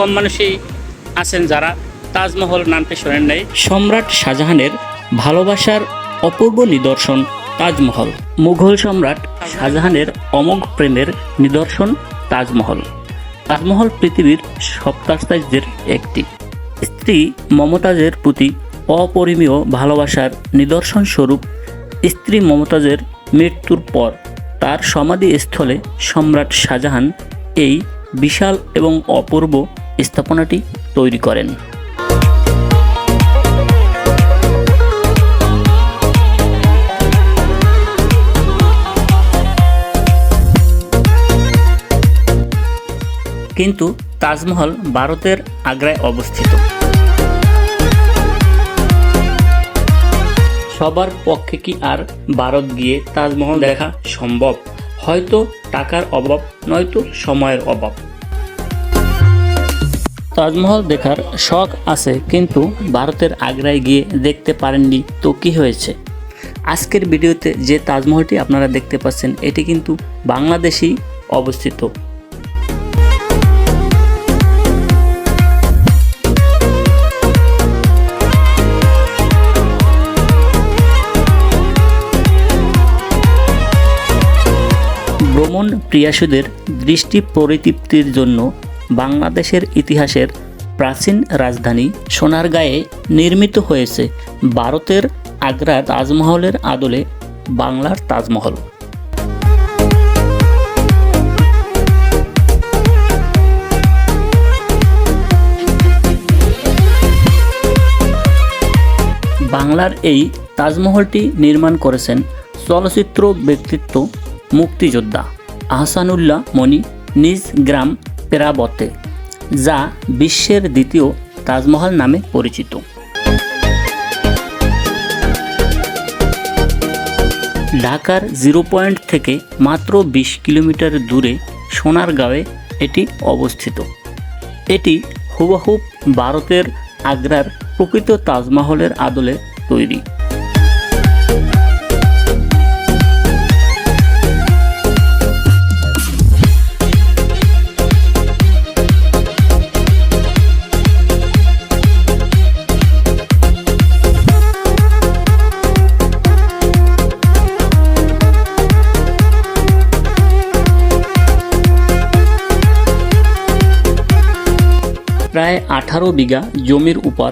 কম মানুষই আছেন যারা তাজমহল নামটি শোনেন নাই। সম্রাট শাহজাহানের ভালোবাসার অপূর্ব নিদর্শন তাজমহল। মুঘল সম্রাট শাহজাহানের অমোঘ প্রেমের নিদর্শন তাজমহল। তাজমহল পৃথিবীর সপ্তাশ্চর্যের একটি। স্ত্রী মমতাজের প্রতি অপরিমীয় ভালোবাসার নিদর্শন স্বরূপ স্ত্রী মমতাজের মৃত্যুর পর তার সমাধিস্থলে সম্রাট শাহজাহান এই বিশাল এবং অপূর্ব স্থাপনাটি তৈরি করেন। কিন্তু তাজমহল ভারতের আগ্রায় অবস্থিত। সবার পক্ষে কি আর ভারত গিয়ে তাজমহল দেখা সম্ভব? হয়তো টাকার অভাব, নয়তো সময়ের অভাব। তাজমহল দেখার শখ আছে, কিন্তু ভারতের আগ্রায় গিয়ে দেখতে পারেননি তো কি হয়েছে? আজকের ভিডিওতে যে তাজমহলটি আপনারা দেখতে পাচ্ছেন, এটি কিন্তু বাংলাদেশেই অবস্থিত। ভ্রমণ প্রিয়াসুদের দৃষ্টি পরিতৃপ্তির জন্য বাংলাদেশের ইতিহাসের প্রাচীন রাজধানী সোনারগাঁয়ে নির্মিত হয়েছে ভারতের আগ্রা তাজমহলের আদলে বাংলার তাজমহল। বাংলার এই তাজমহলটি নির্মাণ করেছেন চলচ্চিত্র ব্যক্তিত্ব, মুক্তিযোদ্ধা আহসানুল্লাহ মনি, নিজ গ্রাম পেরাবতে, যা বিশ্বের দ্বিতীয় তাজমহল নামে পরিচিত। ঢাকার জিরো পয়েন্ট থেকে মাত্র বিশ কিলোমিটার দূরে সোনারগাঁওয়ে এটি অবস্থিত। এটি হুবহুব ভারতের আগ্রার প্রকৃত তাজমহলের আদলে তৈরি। প্রায় আঠারো বিঘা জমির উপর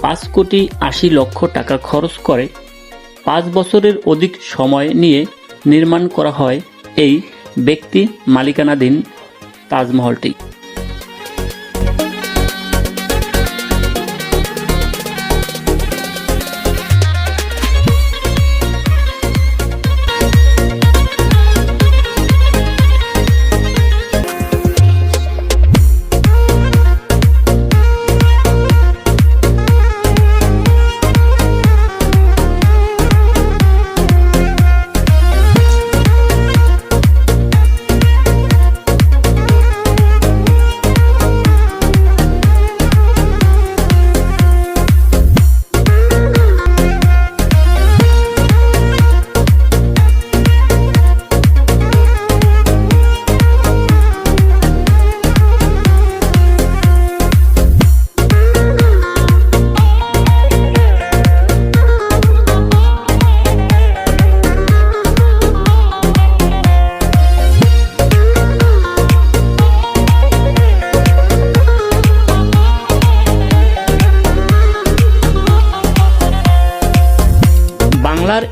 পাঁচ কোটি আশি লক্ষ টাকা খরচ করে পাঁচ বছরের অধিক সময় নিয়ে নির্মাণ করা হয় এই ব্যক্তি মালিকানাধীন তাজমহলটি।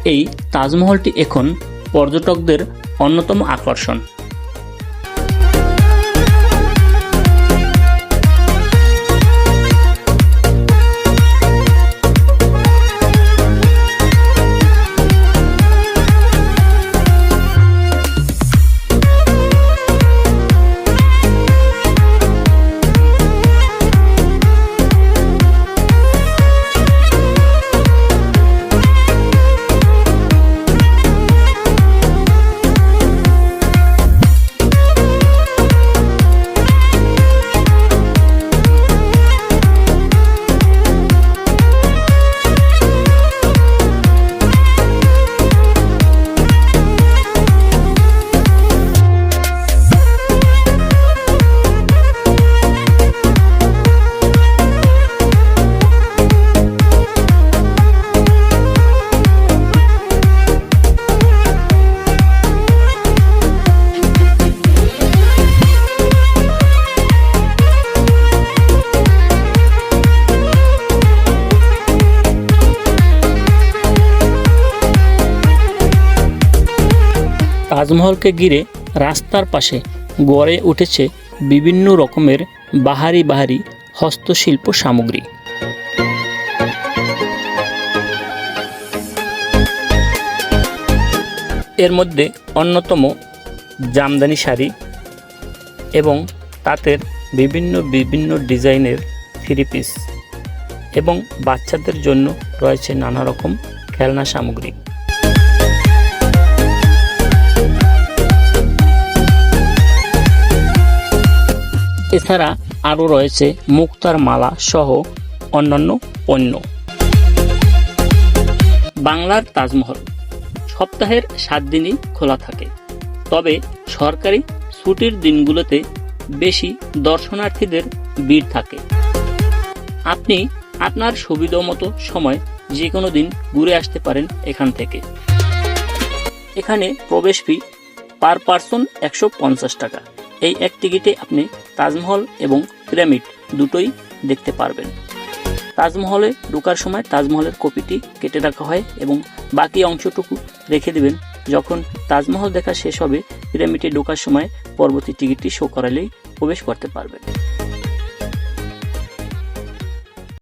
এই তাজমহলটি এখন পর্যটকদের অন্যতম আকর্ষণ। তাজমহলকে ঘিরে রাস্তার পাশে গড়ে উঠেছে বিভিন্ন রকমের বাহারি বাহারি হস্তশিল্প সামগ্রী। এর মধ্যে অন্যতম জামদানি শাড়ি এবং তাঁতের বিভিন্ন বিভিন্ন ডিজাইনের থ্রি পিস এবং বাচ্চাদের জন্য রয়েছে নানা রকম খেলনা সামগ্রী। এছাড়া আরও রয়েছে মুক্তার মালা সহ অন্যান্য পণ্য। বাংলার তাজমহল সপ্তাহের সাত দিনই খোলা থাকে। তবে সরকারি ছুটির দিনগুলোতে বেশি দর্শনার্থীদের ভিড় থাকে। আপনি আপনার সুবিধা মতো সময় যে কোনো দিন ঘুরে আসতে পারেন এখান থেকে। এখানে প্রবেশ ফি পার পার্সন একশো পঞ্চাশ টাকা। এই এক টিকিটে আপনি তাজমহল এবং পিরামিড দুটোই দেখতে পারবেন। তাজমহলে ঢোকার সময় তাজমহলের কপিটি কেটে রাখা হয় এবং বাকি অংশটুকু রেখে দেবেন। যখন তাজমহল দেখা শেষ হবে, পিরামিডে ঢোকার সময় পরবর্তী টিকিটটি শো করালেই প্রবেশ করতে পারবেন।